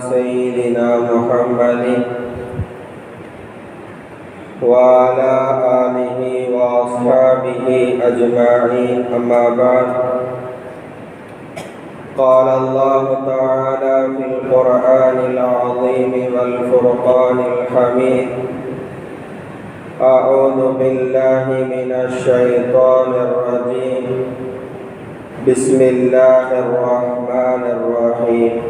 سيدنا محمد وعلى آله وأصحابه أجمعين. أما بعد، قال الله تعالى في القرآن العظيم والفرقان الحميد أعوذ بالله من الشيطان الرجيم. بسم الله الرحمن الرحيم.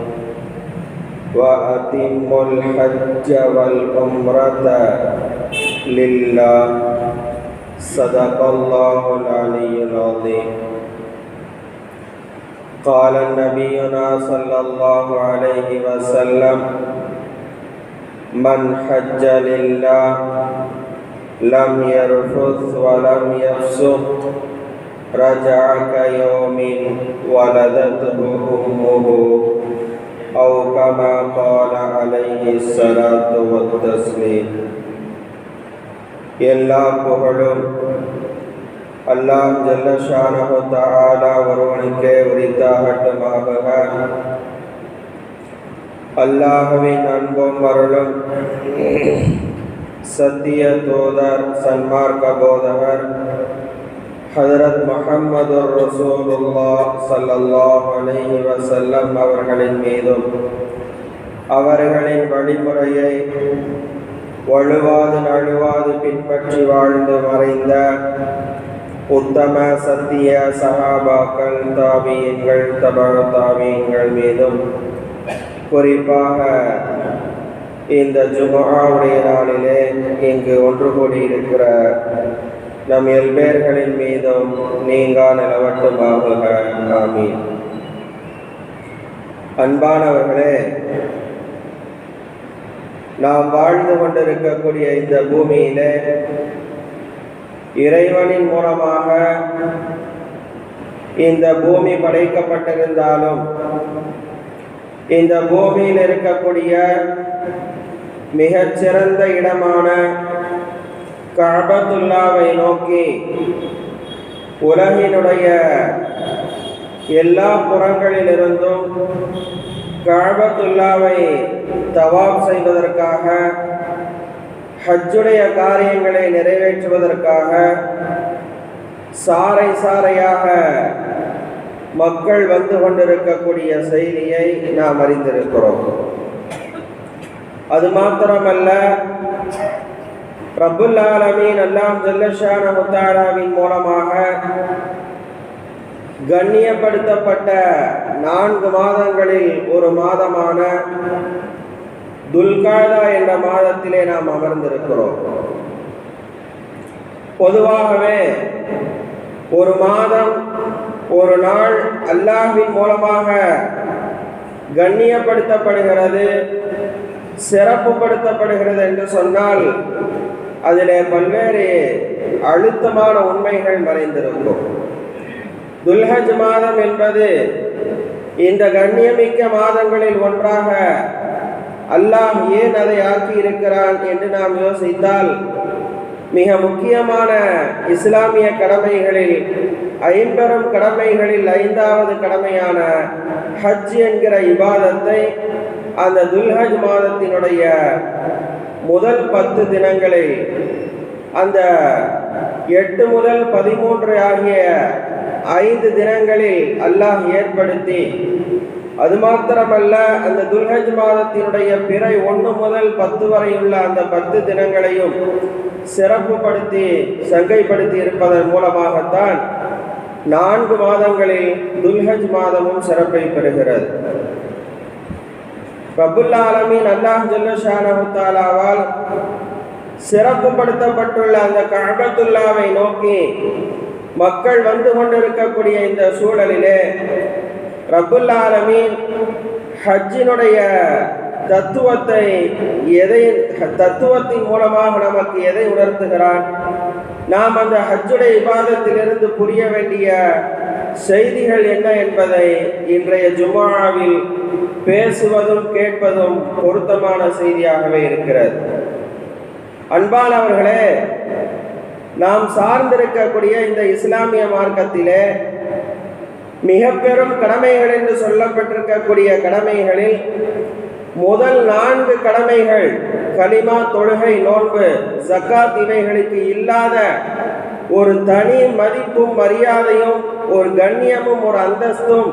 وأتموا الحج والعمرة لله. صدق الله العلي العظيم. قال نبينا صلى الله عليه وسلم من حج لله لم يرفث ولم يفسق رجع كيوم ولدته أمه. أو كما قال عليه الصلاة والتسليم எல்லா புகழும் அல்லாஹ் ஜல்லஷானஹு தஆலா ஒருவனுக்கே உரித்தாகட்டுமாக அல்லாஹ்வின் அன்பும் அருளும் சத்திய தூதர் சன்மார்க்க போதகர் ஹதரத் முஹம்மது ரசூலுல்லா சல்லல்லாஹு அலைஹி வசல்லம் அவர்களின் மீதும் அவர்களின் வழிமுறையை வழுவாது நழுவாது பின்பற்றி வாழ்ந்து மறைந்த உத்தம சத்திய சகாபாக்கள் தாபியங்கள் தபக தாபியங்கள் மீதும் குறிப்பாக இந்த ஜுமாவுடைய நாளிலே இங்கு ஒன்று கூடியிருக்கிற நம் எல்பேர்களின் மீதும் நீங்கா நிலவட்டுமாக ஆமீன். அன்பானவர்களே நாம் வாழ்ந்து கொண்டிருக்கக்கூடிய இந்த பூமியிலே இறைவனின் மூலமாக இந்த பூமி படைக்கப்பட்டிருந்தாலும் இந்த பூமியில் இருக்கக்கூடிய மிகச்சிறந்த இடமான கபத்துல்லாவை நோக்கி உலகினுடைய எல்லா புறங்களிலிருந்தும் கபத்துல்லாவை தவாப் செய்வதற்காக ஹஜ்ஜுடைய காரியங்களை நிறைவேற்றுவதற்காக சாறை சாறையாக மக்கள் வந்து கொண்டிருக்கக்கூடிய செய்தியை நாம் அறிந்திருக்கிறோம். அது மாத்திரமல்ல ரபுல் ஆலமீன் அல்லாம் ஜல்லஷான முத்தாராவின் மூலமாக கண்ணியப்படுத்தப்பட்ட நான்கு மாதங்களில் ஒரு மாதமான துல்காதா என்ற மாதத்திலே நாம் அமர்ந்திருக்கிறோம். பொதுவாகவே ஒரு மாதம் ஒரு நாள் அல்லாஹின் மூலமாக கண்ணியப்படுத்தப்படுகிறது சிறப்புப்படுத்தப்படுகிறது என்று சொன்னால் அதில் பல்வேறு அழுத்தமான உண்மைகள் மறைந்திருக்கும். துல்ஹஜ் மாதம் என்பது இந்த கண்ணியமிக்க மாதங்களில் ஒன்றாக அல்லாஹ் ஏன் அதை ஆக்கி இருக்கிறான் என்று நாம் யோசித்தால் மிக முக்கியமான இஸ்லாமிய கடமைகளில் ஐம்பெரும் கடமைகளில் ஐந்தாவது கடமையான ஹஜ் என்கிற இபாதத்தை அந்த துல்ஹஜ் மாதத்தினுடைய முதல் பத்து தினங்களில் அந்த எட்டு முதல் பதிமூன்று ஆகிய ஐந்து தினங்களில் அல்லாஹ் ஏற்படுத்தி அது மாத்திரமல்ல அந்த துல்ஹஜ் மாதத்தினுடைய பிறை ஒன்று முதல் பத்து வரை உள்ள அந்த பத்து தினங்களையும் சிறப்புப்படுத்தி சங்கைப்படுத்தி இருப்பதன் மூலமாகத்தான் நான்கு மாதங்களில் துல்ஹஜ் மாதமும் சிறப்பை பெறுகிறது. ரபுல்லா ஆலமீன் அல்லாஹ் ஜல்லஷானஹுத்தாலாவால் சிறப்புப்படுத்தப்பட்டுள்ள அந்த கழபத்துல்லாவை நோக்கி மக்கள் வந்து கொண்டிருக்கக்கூடிய இந்த சூழலிலே ரபுல் ஆலமீன் ஹஜ்ஜினுடைய தத்துவத்தை எதை தத்துவத்தின் மூலமாக நமக்கு எதை உணர்த்துகிறான்? நாம் அந்த ஹஜ்ஜுடைய விவாதத்திலிருந்து புரிய வேண்டிய செய்திகள் என்ன என்பதை இன்றைய ஜுமாவில் பேசுவதும் கேட்பதும் பொருத்தமான செய்தியாகவே இருக்கிறது. அன்பானவர்களே நாம் சார்ந்திருக்கக்கூடிய இந்த இஸ்லாமிய மார்க்கத்திலே மிக பெரும் கடமைகள் என்று சொல்லப்பட்டிருக்கக்கூடிய கடமைகளில் முதல் நான்கு கடமைகள் கலிமா தொழுகை நோன்பு ஜக்காத் இவைகளுக்கு இல்லாத ஒரு தனி மதிப்பும் மரியாதையும் ஒரு கண்ணியமும் ஒரு அந்தஸ்தும்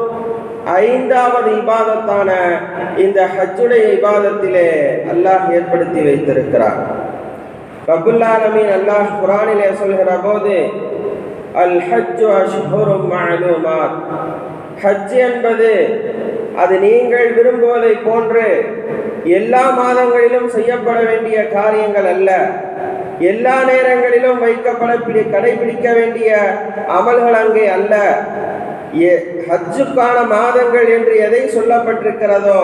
ஐந்தாவது இபாதத்தான இந்த ஹஜ்ஜுடைய இபாதத்திலே அல்லாஹ் ஏற்படுத்தி வைத்திருக்கிறார். ரபுல்லாலமீன் அல்லாஹ் குரானிலே சொல்கிற போது அல் ஹஜ்ஜு அஷ்ஹுரும் மஅலூமாத். ஹஜ் என்பது அது நீங்கள் விரும்புவதை போன்று எல்லா மாதங்களிலும் செய்யப்பட வேண்டிய காரியங்கள் அல்ல. எல்லா நேரங்களிலும் வைக்கப்பட பிடி- கடைபிடிக்க வேண்டிய அமல்கள் அங்கே அல்ல. ஹஜ்ஜுக்கான மாதங்கள் என்று எதை சொல்லப்பட்டிருக்கிறதோ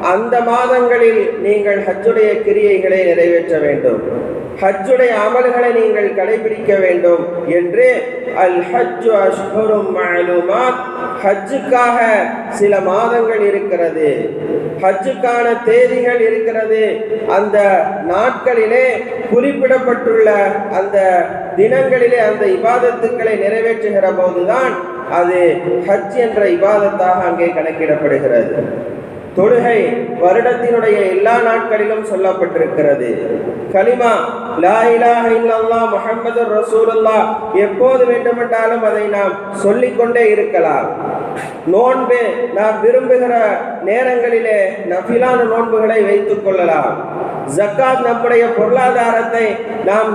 அந்த மாதங்களில் நீங்கள் ஹஜ்ஜுடைய கிரியைகளை நிறைவேற்ற வேண்டும். ஹஜ்ஜுடைய அமல்களை நீங்கள் கடைபிடிக்க வேண்டும் என்று அல் ஹஜ்ஜு அஷ்ஹுரும் மஅலூமாத் ஹஜ்ஜுக்காக சில மாதங்கள் இருக்கிறது. ஹஜ்ஜுக்கான தேதிகள் இருக்கிறது. அந்த நாட்களிலே குறிப்பிடப்பட்டுள்ள அந்த தினங்களிலே அந்த இபாதத்துக்களை நிறைவேற்றுகிற போதுதான் அது ஹஜ் என்ற இபாதத்தாக அங்கே கணக்கிடப்படுகிறது. தொழுகை வருடத்தினுடைய எல்லா நாட்களிலும் சொல்லப்பட்டிருக்கிறது. கலிமா லா இலாஹ இல்லல்லாஹ் முஹம்மது ரசூலுல்லாஹ் எப்போது வேண்டுமென்றாலும் அதை நாம் சொல்லிக்கொண்டே இருக்கலாம். நோன்பு நாம் விரும்புகிற நேரங்களிலே நஃபிலான நோன்புகளை வைத்துக் கொள்ளலாம். ஜக்காத் நம்முடைய பொருளாதாரத்தை நாம்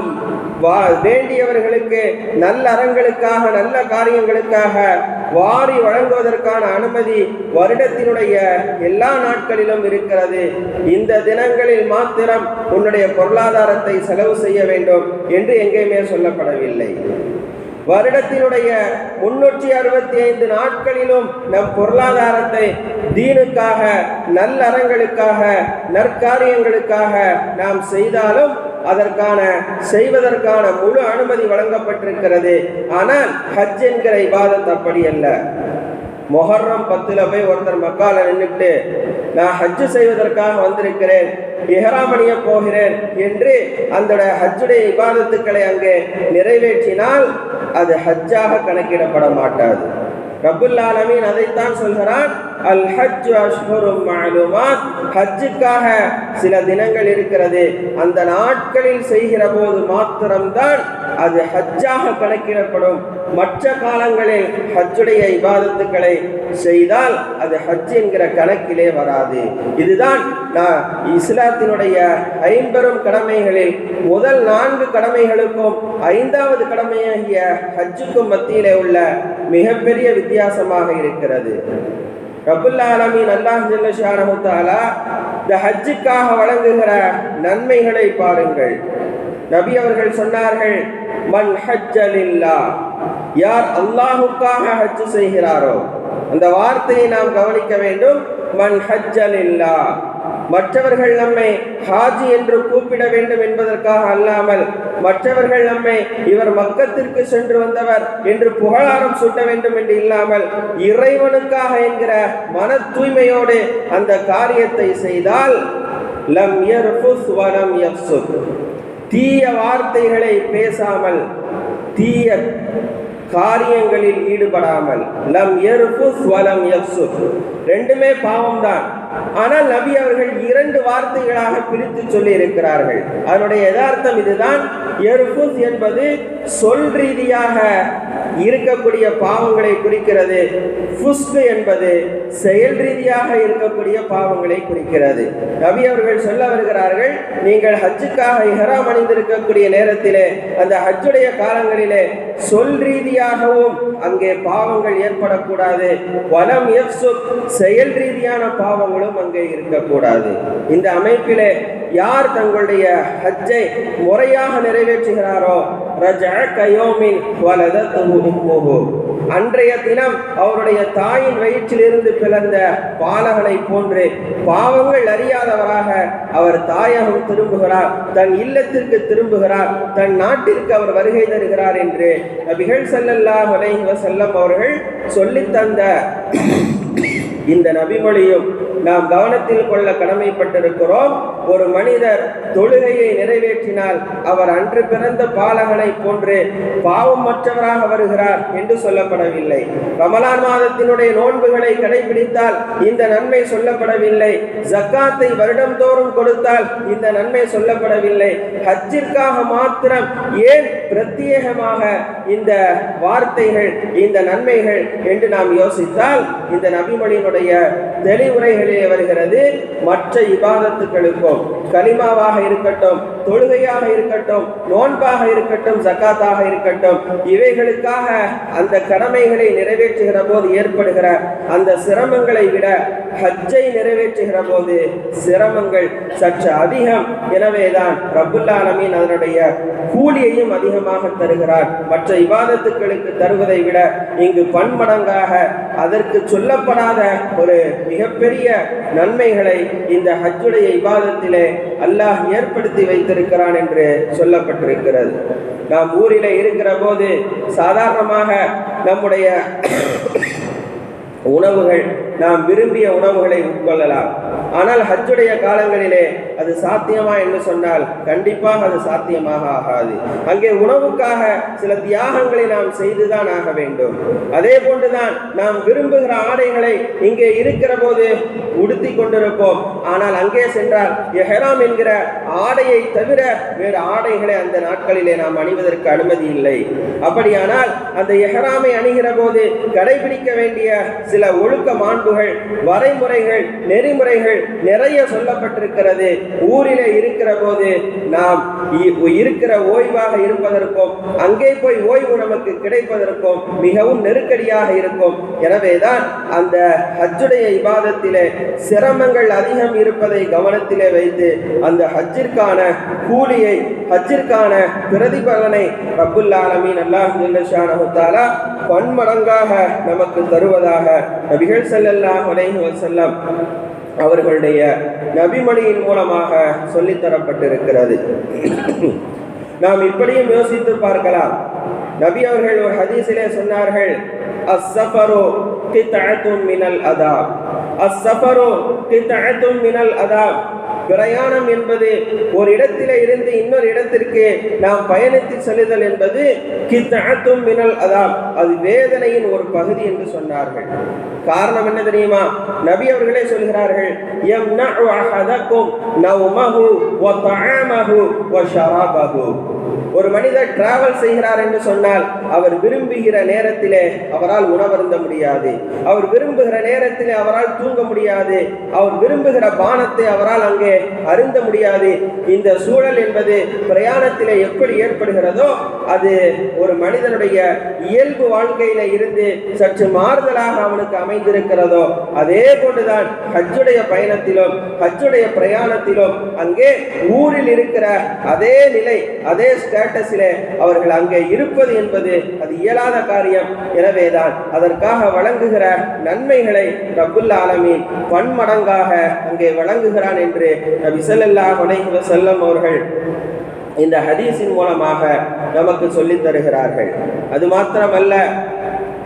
வா வேண்டியவர்களுக்கு நல்ல அறங்களுக்காக நல்ல காரியங்களுக்காக வாரி வழங்குவதற்கான அனுமதி வருடத்தினுடைய எல்லா நாட்களிலும் இருக்கிறது. இந்த தினங்களில் மாத்திரம் உன்னுடைய பொருளாதாரத்தை செலவு செய்ய வேண்டும் என்று எங்கேயுமே சொல்லப்படவில்லை. வருடத்தினுடைய முன்னூற்றி அறுபத்தி ஐந்து நாட்களிலும் நம் பொருளாதாரத்தை தீனுக்காக நல்லறங்களுக்காக நற்காரியங்களுக்காக நாம் செய்தாலும் அதற்கான செய்வதற்கான முழு அனுமதி வழங்கப்பட்டிருக்கிறது. ஆனால் ஹஜ் என்கிற இபாதத் அப்படி அல்ல. மொஹர்ரம் பத்துல போய் ஒருத்தர் மக்கால நின்றுட்டு நான் ஹஜ்ஜு செய்வதற்காக வந்திருக்கிறேன் இஹ்ராம் போகிறேன் என்று அந்த ஹஜ்ஜுடைய இபாதத்துக்களை அங்கே நிறைவேற்றினால் அது ஹஜ்ஜாக கணக்கிடப்பட மாட்டாது. ரபுல்லாலமீன் அதைத்தான் சொல்கிறான் அல் ஹஜ் அஷ்ஹுரும் மஅலூமாத் ஹஜ்ஜுக்காக சில தினங்கள் இருக்கிறது. அந்த நாட்களில் செய்கிற போது மாத்திரம்தான் அது ஹஜ்ஜாக கணக்கிடப்படும். மற்ற காலங்களில் ஹஜ்ஜுடைய இபாதத்துக்களை செய்தால் அது ஹஜ் என்கிற கணக்கிலே வராது. இதுதான் நான் இஸ்லாத்தினுடைய ஐம்பெரும் கடமைகளில் முதல் நான்கு கடமைகளுக்கும் ஐந்தாவது கடமையாகிய ஹஜ்ஜுக்கும் மத்தியிலே உள்ள மிகப்பெரிய வித்தியாசமாக இருக்கிறது. ரபுல் ஆலமீன் அல்லாஹ் ஜல்லஷானஹு இந்த ஹஜ்ஜுக்காக வழங்குகிற நன்மைகளை பாருங்கள். நபி அவர்கள் சொன்னார்கள் மன் ஹஜ்ஜலில்லா யார் அல்லாஹுக்காக ஹஜ் செய்கிறாரோ அந்த வார்த்தையை நாம் கவனிக்க வேண்டும். மன் ஹஜ்ஜலில்லா மற்றவர்கள் நம்மை ஹாஜி என்று கூப்பிட வேண்டும் என்பதற்காக அல்லாமல் மற்றவர்கள் நம்மை இவர் மக்கத்திற்கு சென்று வந்தவர் என்று புகழாரம் சூட்ட வேண்டும் என்று இல்லாமல் இறைவனுக்காக என்கிற மன தூய்மையோடு அந்த காரியத்தை செய்தால் லம் வலம் தீய வார்த்தைகளை பேசாமல் தீய காரியங்களில் ஈடுபடாமல் லம் எருஃபுஸ் வலம் யஃப்சுக் ரெண்டுமே பாவம்தான். ஆனால் நபி அவர்கள் இரண்டு வார்த்தைகளாக பிரித்து சொல்லி இருக்கிறார்கள் அதனுடைய யதார்த்தம் இதுதான். எருஃபுஸ் என்பது சொல் ரீதியாக இருக்கக்கூடிய பாவங்களை குறிக்கிறது. ஃபுஸ்கு என்பது செயல் ரீதியாக இருக்கக்கூடிய பாவங்களை குறிக்கிறது. நபி அவர்கள் சொல்ல வருகிறார்கள் நீங்கள் ஹஜ்ஜுக்காக இஹராம் அணிந்திருக்கக்கூடிய நேரத்திலே அந்த ஹஜ்ஜுடைய காலங்களிலே சொல் ரீதியாகவும் அங்கே பாவங்கள் ஏற்படக்கூடாது. வனம் யஃப்சுக் செயல் ரீதியான பாவங்களும் யாரும் அங்கே இருக்கக்கூடாது. இந்த அமைப்பிலே யார் தங்களுடைய ஹஜ்ஜை முறையாக நிறைவேற்றுகிறாரோ ரஜஅ கயோமின் அன்றைய தினம் அவருடைய தாயின் வயிற்றிலிருந்து பிறந்த பாலகனை போன்று பாவங்கள் அறியாதவராக அவர் தாயகம் திரும்புகிறார் தன் இல்லத்திற்கு திரும்புகிறார் தன் நாட்டிற்கு அவர் வருகை தருகிறார் என்று நபிகள் ஸல்லல்லாஹு அலைஹி வஸல்லம் அவர்கள் சொல்லித் தந்த இந்த நபிமொழியும் நாம் கவனத்தில் கொள்ள கடமைப்பட்டிருக்கிறோம். ஒரு மனிதர் தொழுகையை நிறைவேற்றினால் அவர் அன்று பிறந்த பாலகனை போன்று பாவமற்றவராக வருகிறார் என்று சொல்லப்படவில்லை. ரமலான் மாதத்தினுடைய நோன்புகளை கடைபிடித்தால் இந்த நன்மை சொல்லப்படவில்லை. ஜக்காத்தை வருடம்தோறும் கொடுத்தால் இந்த நன்மை சொல்லப்படவில்லை. ஹஜ்ஜிற்காக மாத்திரம் ஏன் பிரத்யேகமாக இந்த வார்த்தைகள் இந்த நன்மைகள் என்று நாம் யோசித்தால் இந்த நபிமொழியினுடைய தெளிவுரைகளில் வருகிறது. மற்ற இபாதத்துக்களுக்கும் கலிமாவாக இருக்கட்டும் தொழுகையாக இருக்கட்டும் நோன்பாக இருக்கட்டும் ஜக்காத்தாக இருக்கட்டும் இவைகளுக்காக அந்த கடமைகளை நிறைவேற்றுகிற போது ஏற்படுகிற அந்த சிரமங்களை விட ஹஜ்ஜை நிறைவேற்றுகிற போது சிரமங்கள் சற்று அதிகம். எனவேதான் ரபுல்லாலமின் அதனுடைய கூலியையும் அதிகமாக தருகிறார். மற்ற இவாதத்துக்களுக்கு தருவதை விட இங்கு பன்மடங்காக அதற்கு சொல்லப்படாத ஒரு மிகப்பெரிய நன்மைகளை இந்த ஹஜ்ஜுடைய இபாதத்திலே அல்லாஹ் ஏற்படுத்தி வைத்திருக்கிறான் என்று சொல்லப்பட்டிருக்கிறது. நாம் ஊரில் இருக்கிற போது சாதாரணமாக நம்முடைய உணவுகள் நாம் விரும்பிய உணவுகளை உட்கொள்ளலாம். ஆனால் ஹஜ்ஜுடைய காலங்களிலே அது சாத்தியமா என்று சொன்னால் கண்டிப்பாக அது சாத்தியமாக ஆகாது. அங்கே உணவுக்காக சில தியாகங்களை நாம் செய்துதான் ஆக வேண்டும். அதே போன்றுதான் நாம் விரும்புகிற ஆடைகளை இங்கே இருக்கிற போது உடுத்தி கொண்டிருப்போம். ஆனால் அங்கே சென்றால் எஹராம் என்கிற ஆடையை தவிர வேறு ஆடைகளை அந்த நாட்களிலே நாம் அணிவதற்கு அனுமதி இல்லை. அப்படியானால் அந்த எஹராமை அணுகிற போது கடைபிடிக்க வேண்டிய சில ஒழுக்க மாண்புகள் வரைமுறைகள் நெறிமுறைகள் நிறைய சொல்லப்பட்டிருக்கிறது. ஊரிலே இருக்கிற போது நாம் இ- இருக்கிற ஓய்வாக இருப்பதற்கும் அங்கே போய் ஓய்வு நமக்கு கிடைப்பதற்கும் மிகவும் நெருக்கடியாக இருக்கும். எனவேதான் அந்த ஹஜ்ஜுடைய இபாதத்திலே சிரமங்கள் அதிகம் இருப்பதை கவனத்திலே வைத்து அந்த ஹஜ்ஜிற்கான கூலியை ஹஜ்ஜிற்கான பிரதிபலனை ரப்புல் ஆலமீன் அல்லாஹ் ஜல்லஷானஹு பன்மடங்காக நமக்கு தருவதாக நபிகள் செல்லல்லாஹ் அலைஹி செல்லம் அவர்களுடைய நபிமொழியின் மூலமாக சொல்லித் தரப்பட்டிருக்கிறது. நாம் இப்படியும் யோசித்து பார்க்கலாம். நபி அவர்கள் ஒரு ஹதீஸிலே சொன்னார்கள் அஸ்ஸஃபரு கித்அத்தும் மினல் அதாப். அஸ்ஸஃபரு கித்அத்தும் மினல் அதாப். பிரயாணம் என்பது ஒரு இடத்தில இருந்து இன்னொரு இடத்திற்கு நாம் பயணித்து செல்லுதல் என்பது கித்அத்தும் மினல் அதாம். அது வேதனையின் ஒரு பகுதி என்று சொன்னார்கள். காரணம் என்ன தெரியுமா? நபி அவர்களே சொல்கிறார்கள் யம்னஉ அஹதக்கும் நௌமஹு வ தஆமஹு வ ஷராபஹு. ஒரு மனிதர் டிராவல் செய்கிறார் என்று சொன்னால் அவர் விரும்புகிற நேரத்திலே அவரால் உணவருந்த முடியாது. அவர் விரும்புகிற நேரத்திலே அவரால் தூங்க முடியாது. அவர் விரும்புகிற பானத்தை அவரால் அங்கே அருந்த முடியாது. இந்த சூழல் என்பது பிரயாணத்திலே எப்படி ஏற்படுகிறதோ அது ஒரு மனிதனுடைய இயல்பு வாழ்க்கையில இருந்து சற்று மாறுதலாக அவனுக்கு அமைந்திருக்கிறதோ அதே போன்றுதான் ஹஜ்ஜுடைய பயணத்திலும் ஹஜ்ஜுடைய பிரயாணத்திலும் அங்கே ஊரில் இருக்கிற அதே நிலை அதே ஸ்டேட்டஸிலே அவர்கள் அங்கே இருப்பது என்பது அது இயலாத காரியம். எனவேதான் அதற்காக வழங்குகிற நன்மைகளை ரபுல் ஆலமீன் பன்மடங்காக அங்கே வழங்குகிறான் என்று நபி சொல்லல்லா அலைஹி செல்லம் அவர்கள் இந்த ஹதீஸின் மூலமாக நமக்கு சொல்லித் தருகிறார்கள். அது மாத்திரமல்ல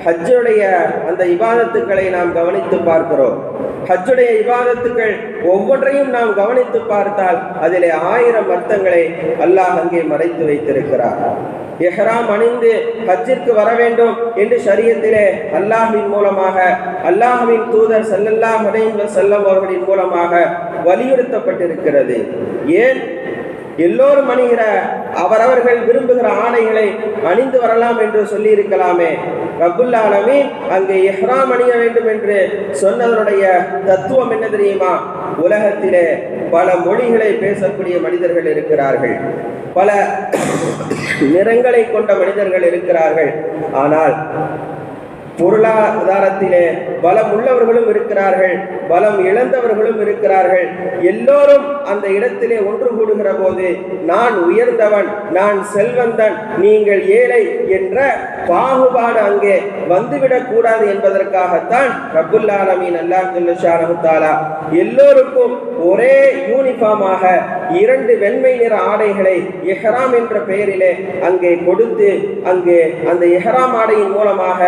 ஹஜ்ஜுடைய அந்த இபாதத்துக்களை நாம் கவனித்து பார்க்கிறோம். ஹஜ்ஜுடைய விவாதத்துக்கள் ஒவ்வொன்றையும் நாம் கவனித்து பார்த்தால் அதிலே ஆயிரம் அர்த்தங்களை அல்லாஹ் அங்கே மறைத்து வைத்திருக்கிறார். எஹ்ராம் அணிந்து ஹஜ்ஜிற்கு வர வேண்டும் என்று சரியத்திலே அல்லாஹின் மூலமாக அல்லாஹ்வின் தூதர் செல்லல்லா அலைஹி அவர்களின் மூலமாக வலியுறுத்தப்பட்டிருக்கிறது. ஏன்? எல்லோரும் அணிகிற அவரவர்கள் விரும்புகிற ஆடைகளை அணிந்து வரலாம் என்று சொல்லி இருக்கலாமே ரப்புல் அங்கே எஹ்ராம் அணிய வேண்டும் என்று சொன்னதனுடைய தத்துவம் என்ன தெரியுமா? உலகத்திலே பல மொழிகளை பேசக்கூடிய மனிதர்கள் இருக்கிறார்கள். பல நிறங்களை கொண்ட மனிதர்கள் இருக்கிறார்கள். ஆனால் பொருளாதாரத்திலே பலம் உள்ளவர்களும் இருக்கிறார்கள் பலம் இழந்தவர்களும் இருக்கிறார்கள். எல்லோரும் அந்த இடத்திலே ஒன்று கூடுகிற போது நான் உயர்ந்தவன் நான் செல்வந்தன் நீங்கள் ஏழை என்ற பாகுபாடு அங்கே வந்துவிடக் கூடாது என்பதற்காகத்தான் ரபுல்லாலமீன் அல்லாஹ் ஜல்லஷானஹு எல்லோருக்கும் ஒரே யூனிஃபார்மாக இரண்டு வெண்மை நிற ஆடைகளை எஹராம் என்ற பெயரிலே அங்கே கொடுத்து அங்கே அந்த எஹராம் ஆடையின் மூலமாக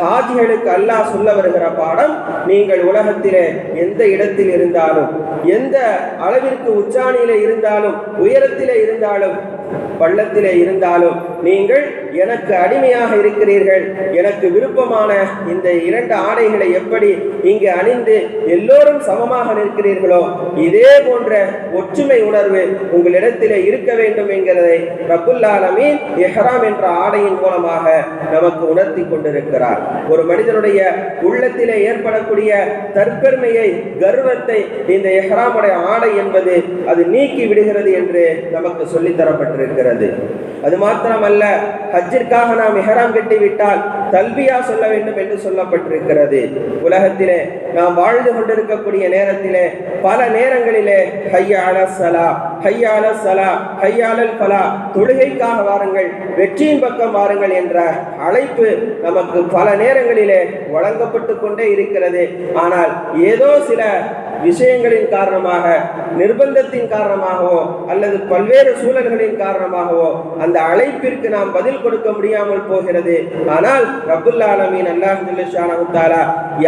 ஹாஜிகளுக்கு அல்லாஹ் சொல்ல வருகிற பாடம் நீங்கள் உலகத்திலே எந்த இடத்தில் இருந்தாலும் எந்த அளவிற்கு உச்சாணியில இருந்தாலும் உயரத்திலே இருந்தாலும் பள்ளத்திலே இருந்தாலும் நீங்கள் எனக்கு அடிமையாக இருக்கிறீர்கள். எனக்கு விருப்பமான இந்த இரண்டு ஆடைகளை எப்படி இங்கு அணிந்து எல்லோரும் சமமாக நிற்கிறீர்களோ இதே போன்ற ஒற்றுமை உணர்வு உங்களிடத்திலே இருக்க வேண்டும் என்கிறதை ரபுல்லாலமீன் எஹராம் என்ற ஆடையின் மூலமாக நமக்கு உணர்த்தி கொண்டிருக்கிறார். ஒரு மனிதனுடைய உள்ளத்திலே ஏற்படக்கூடிய தற்பெருமையை கர்வத்தை இந்த எஹ்ராமுடைய ஆடை என்பது அது நீக்கி விடுகிறது என்று நமக்கு சொல்லித் தரப்பட்டிருக்கிறது. அது மாத்திரமல்ல ஹஜ்ஜிற்காக நாம் எஹராம் கட்டிவிட்டால் தல்பியா சொல்ல வேண்டும் என்று சொல்லப்பட்டிருக்கிறது. உலகத்திலே நாம் வாழ்ந்து கொண்டிருக்கக்கூடிய நேரத்திலே பல நேரங்களிலே ஹையால சலா ஹையால சலா ஹையாலல் பலா தொழுகைக்காக வாருங்கள் வெற்றியின் பக்கம் வாருங்கள் என்ற அழைப்பு நமக்கு பல நேரங்களிலே வழங்கப்பட்டு கொண்டே இருக்கிறது. ஆனால் ஏதோ சில விஷயங்களின் காரணமாக நிர்பந்தத்தின் காரணமாகவோ அல்லது பல்வேறு சூழல்களின் காரணமாகவோ அந்த அழைப்பிற்கு நாம் பதில் கொடுக்க முடியாமல் போகிறது. ஆனால் ரபுல் ஆலமீன் அல்லாஹ்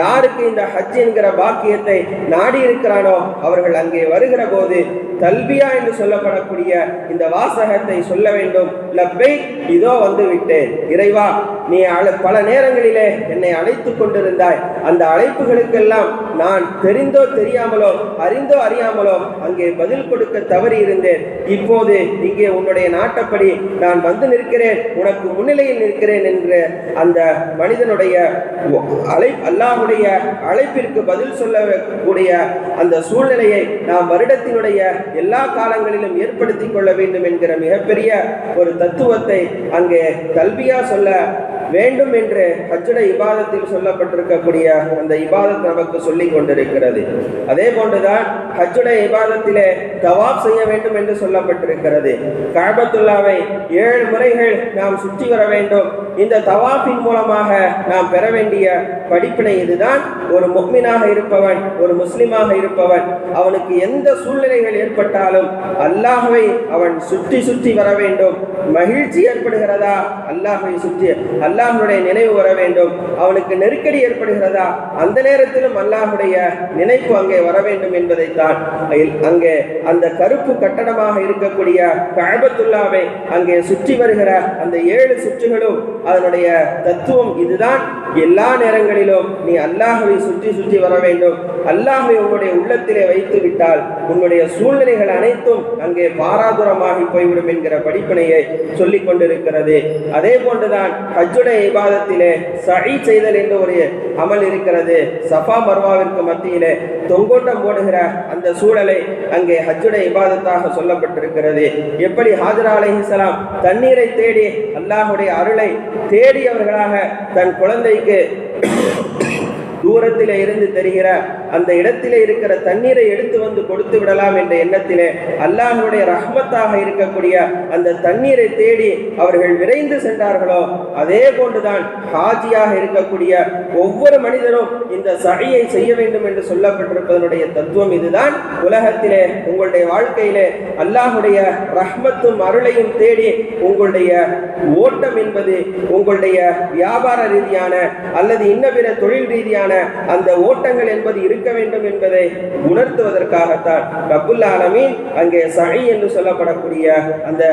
யாருக்கு இந்த ஹஜ் என்கிற பாக்கியத்தை நாடி இருக்கிறானோ அவர்கள் அங்கே வருகிற போது தல்பியா என்று சொல்லப்படக்கூடிய இந்த வாசகத்தை சொல்ல வேண்டும். லப்பை இதோ வந்து விட்டேன். இறைவா நீ பல நேரங்களிலே என்னை அழைத்துக் கொண்டிருந்தாய். அந்த அழைப்புகளுக்கெல்லாம் நான் தெரிந்தோ தெரியாமலோ அறிந்தோ அறியாமலோ அங்கே பதில் கொடுக்க தவறி இருந்தேன் இப்போது இங்கே உன்னுடைய நாட்டப்படி நான் வந்து நிற்கிறேன். உனக்கு முன்னிலையில் நிற்கிறேன் என்று அந்த மனிதனுடைய அழை அல்லாஹுடைய அழைப்பிற்கு பதில் சொல்லக்கூடிய அந்த சூழ்நிலையை நாம் வருடத்தினுடைய எல்லா காலங்களிலும் ஏற்படுத்தி கொள்ள வேண்டும் என்கிற மிகப்பெரிய ஒரு தத்துவத்தை அங்கே கல்வியா சொல்ல வேண்டும் என்று ஹஜ்ஜுடைய இபாதத்தில் சொல்லப்பட்டிருக்கக்கூடிய அந்த இபாதத் நமக்கு சொல்லிக் கொண்டிருக்கிறது. அதே போன்றுதான் ஹஜ்ஜுடைய இபாதத்திலே தவாப் செய்ய வேண்டும் என்று சொல்லப்பட்டிருக்கிறது. காபத்துல்லாவை ஏழு முறைகள் நாம் சுற்றி வர வேண்டும். இந்த தவாஃபின் மூலமாக நாம் பெற வேண்டிய படிப்பினை இதுதான். ஒரு முக்மினாக இருப்பவன் ஒரு முஸ்லிமாக இருப்பவன் அவனுக்கு எந்த சூழ்நிலைகள் ஏற்பட்டாலும் அல்லாஹவை அவன் சுற்றி சுற்றி வர வேண்டும். மகிழ்ச்சி ஏற்படுகிறதா? அல்லாஹை சுற்றி அல்லாஹனுடைய நினைவு வர வேண்டும். அவனுக்கு நெருக்கடி ஏற்படுகிறதா? அந்த நேரத்திலும் அல்லாஹுடைய நினைப்பு அங்கே வர வேண்டும் என்பதைத்தான் அங்கே அந்த கருப்பு கட்டணமாக இருக்கக்கூடிய கழபத்துல்லாவை அங்கே சுற்றி வருகிற அந்த ஏழு சுற்றுகளும் அதனுடைய தத்துவம் இதுதான். எல்லா நேரங்களிலும் நீ அல்லாஹவை சுற்றி சுற்றி வர வேண்டும். அல்லாஹ்வை உன்னுடைய உள்ளத்திலே வைத்து விட்டால் உன்னுடைய சூழ்நிலைகள் அனைத்தும் அங்கே பாராதுரமாகி போய்விடும் என்கிற படிப்பினையை சொல்லிக் கொண்டிருக்கிறது. அதே போன்றுதான் ஹஜ்ஜுடைய இபாதத்திலே சழி செய்தல் என்று ஒரு அமல் இருக்கிறது. சஃபா மர்வாவிற்கு மத்தியிலே தொங்கோட்டம் போடுகிற அந்த சூழலை அங்கே ஹஜ்ஜுடைய இபாதத்தாக சொல்லப்பட்டிருக்கிறது. எப்படி ஹாஜரா அலைஹிசலாம் தண்ணீரை தேடி அல்லாஹுடைய அருளை தேடியவர்களாக தன் குழந்தை தூரத்தில் இருந்து தெரிகிற அந்த இடத்திலே இருக்கிற தண்ணீரை எடுத்து வந்து கொடுத்து விடலாம் என்ற எண்ணத்திலே அல்லாஹுடைய ரஹ்மத்தாக இருக்கக்கூடிய அந்த தண்ணீரை தேடி அவர்கள் விரைந்து சென்றார்களோ அதே போன்றுதான் ஹாஜியாக இருக்கக்கூடிய ஒவ்வொரு மனிதரும் இந்த சகையை செய்ய வேண்டும் என்று சொல்லப்பட்டிருப்பதனுடைய தத்துவம் இதுதான். உலகத்திலே உங்களுடைய வாழ்க்கையிலே அல்லாஹுடைய ரஹ்மத்தும் அருளையும் தேடி உங்களுடைய ஓட்டம் என்பது உங்களுடைய வியாபார ரீதியான அல்லது இன்ன பிற தொழில் ரீதியான அந்த ஓட்டங்கள் என்பது இருக்க இருக்க வேண்டும் என்பதை உணர்த்துவதற்காகத்தான் ரப்புல் ஆலமீன் அங்கே சஹி என்று சொல்லப்படக்கூடிய அந்த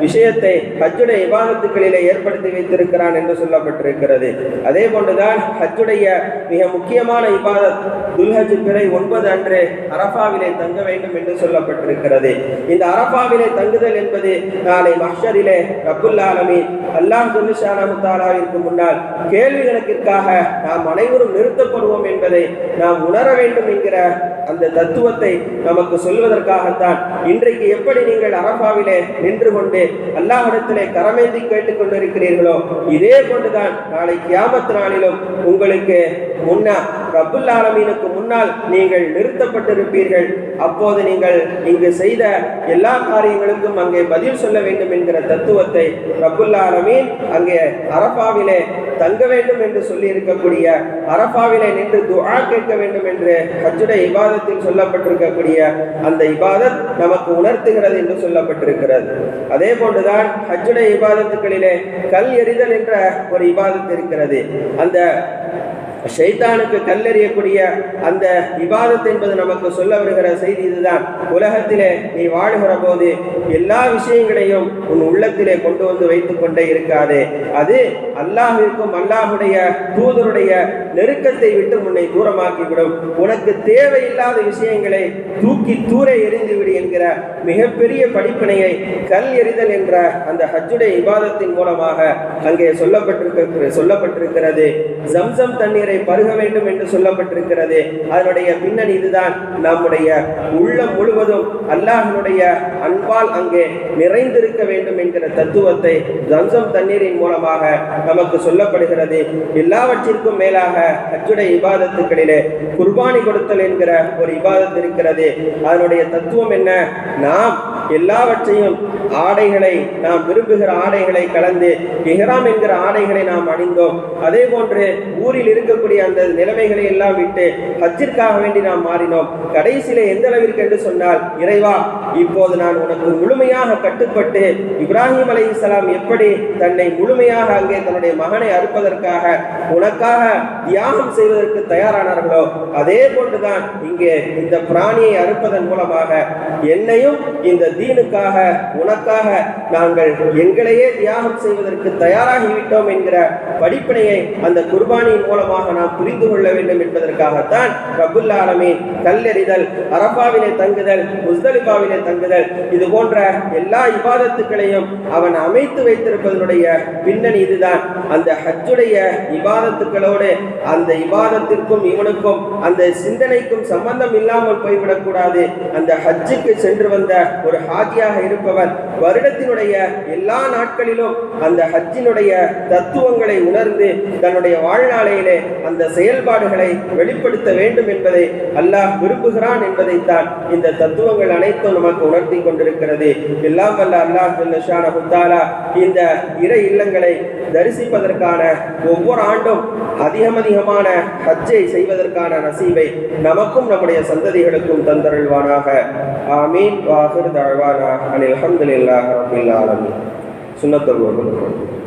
விஷயத்தை ஹஜ்ஜுடைய விவாதத்துக்களிலே ஏற்படுத்தி வைத்திருக்கிறான் என்று சொல்லப்பட்டிருக்கிறது. அதே போன்றுதான் ஹஜ்ஜுடைய மிக முக்கியமான இபாதத் துல்ஹஜ் பிறை ஒன்பது அன்று அரஃபாவிலே தங்க வேண்டும் என்று சொல்லப்பட்டிருக்கிறது. இந்த அரபாவிலே தங்குதல் என்பது நாளை மஹ்ஷரிலே ரப்புல் ஆலமீன் அல்லாஹ் ஜல்லுஷானஹு தஆலாவிற்கு முன்னால் கேள்வி கணக்கிற்காக நாம் அனைவரும் நிறுத்தப்படுவோம் என்பதை நாம் உணர வேண்டும் என்கிற அந்த தத்துவத்தை நமக்கு சொல்வதற்காகத்தான் இன்றைக்கு எப்படி நீங்கள் அரபாவிலே நின்று கொண்டு அல்லாஹிடத்திலே கரமேந்தி கேட்டுக் கொண்டிருக்கிறீர்களோ இதே போன்றுதான் நாளை கியாமத் நாளிலும் உங்களுக்கு முன்னர் ரப்புல் ஆலமீனுக்கு முன்னால் நீங்கள் நிறுத்தப்பட்டிருப்பீர்கள். அப்போது நீங்கள் இங்கு செய்த எல்லா காரியங்களுக்கும் அங்கே பதில் சொல்ல வேண்டும் என்கிற தத்துவத்தை ரப்புல் ஆலமீன் அங்கே அரபாவிலே தங்க வேண்டும் என்று சொல்லி இருக்கக்கூடிய அரபாவிலே நின்று துஆ கேட்க வேண்டும் என்று ஹஜ்ஜுடைய இபாதத்தில் சொல்லப்பட்டிருக்கக்கூடிய அந்த இபாதத் நமக்கு உணர்த்துகிறது என்று சொல்லப்பட்டிருக்கிறது. அதே போன்றுதான் ஹஜ்ஜுடைய இபாதத்துக்களிலே கல் எறிதல் என்ற ஒரு இபாதத் இருக்கிறது. அந்த ஷைத்தானுக்கு கல்லெறியக்கூடிய அந்த விவாதத்தை என்பது நமக்கு சொல்ல வருகிற செய்தி இதுதான். உலகத்திலே நீ வாழுகிற போது எல்லா விஷயங்களையும் உன் உள்ளத்திலே கொண்டு வந்து வைத்துக் கொண்டே இருக்காதே. அது அல்லாஹிற்கும் அல்லாஹுடைய தூதருடைய நெருக்கத்தை விட்டு உன்னை தூரமாக்கிவிடும். உனக்கு தேவையில்லாத விஷயங்களை தூக்கி தூர எரிந்துவிடு என்கிற மிகப்பெரிய படிப்பினையை கல் எறிதல் என்ற அந்த ஹஜ்ஜுடைய விவாதத்தின் மூலமாக அங்கே சொல்லப்பட்டிருக்க சொல்லப்பட்டிருக்கிறது. ஜம்சம் தண்ணீரை பருக வேண்டும் என்று சொல்லப்பட்டிருக்கிறது. அதனுடைய பின்னணி இதுதான். நம்முடைய உள்ளம் முழுவதும் அல்லாஹனுடைய அன்பால் அங்கே நிறைந்திருக்க வேண்டும் என்கிற தத்துவத்தை தம்சம் தண்ணீரின் மூலமாக நமக்கு சொல்லப்படுகிறது. எல்லாவற்றிற்கும் மேலாக அச்சுடைய இபாதத்துக்களிலே குர்பானி கொடுத்தல் என்கிற ஒரு இபாதத் இருக்கிறது. அதனுடைய தத்துவம் என்ன? நாம் எல்லாவற்றையும் ஆடைகளை நாம் விரும்புகிற ஆடைகளை கலந்து இஹ்ராம் என்கிற ஆடைகளை நாம் அணிந்தோம். அதே போன்று ஊரில் இருக்க இருக்கக்கூடிய அந்த நிலைமைகளை எல்லாம் விட்டு ஹஜ்ஜிற்காக வேண்டி நாம் மாறினோம். கடைசியில எந்த அளவிற்கு என்று சொன்னால் இறைவா இப்போது நான் உனக்கு முழுமையாக கட்டுப்பட்டு இப்ராஹிம் அலைஹிஸ்ஸலாம் எப்படி தன்னை முழுமையாக அங்கே தன்னுடைய மகனை அறுப்பதற்காக உனக்காக தியாகம் செய்வதற்கு தயாரானார்களோ அதே போன்றுதான் இங்கே இந்த பிராணியை அறுப்பதன் மூலமாக என்னையும் இந்த தீனுக்காக உனக்காக நாங்கள் எங்களையே தியாகம் செய்வதற்கு தயாராகிவிட்டோம் என்கிற படிப்பினையை அந்த குர்பானியின் மூலமாக நாம் புரிந்து கொள்ள வேண்டும் என்பதற்காகத்தான் ரபுல் ஆலமீன் கல்லெறிதல் அரபாவிலே தங்குதல் முஸ்தலிபாவிலே தங்குதல் இது போன்ற எல்லா இபாதத்துக்களையும் அவன் அமைத்து வைத்திருப்பதனுடைய பின்னணி இதுதான். அந்த ஹஜ்ஜுடைய இபாதத்துக்களோடு அந்த இபாதத்திற்கும் இவனுக்கும் அந்த சிந்தனைக்கும் சம்பந்தம் இல்லாமல் போய்விடக்கூடாது. அந்த ஹஜ்ஜுக்கு சென்று வந்த ஒரு ஹாஜியாக இருப்பவர் வருடத்தினுடைய எல்லா நாட்களிலும் அந்த ஹஜ்ஜினுடைய தத்துவங்களை உணர்ந்து தன்னுடைய வாழ்நாளையிலே அந்த செயல்பாடுகளை வெளிப்படுத்த வேண்டும் என்பதை அல்லாஹ் விரும்புகிறான் என்பதைத்தான் இந்த தத்துவங்கள் அனைத்தும் நமக்கு உணர்த்தி கொண்டிருக்கிறது. எல்லாம் வல்ல அல்லாஹ் ஹுத்தாலா இந்த இறை இல்லங்களை தரிசிப்பதற்கான ஒவ்வொரு ஆண்டும் அதிகம் அதிகமான ஹஜ்ஜை செய்வதற்கான நசீவை நமக்கும் நம்முடைய சந்ததிகளுக்கும் தந்தருள்வானாக. ஆமீன். வாஹிர் தழ்வானா அனில் அஹமதுல்லாஹ் ரபில் ஆலமீன் சுன்னத்துல்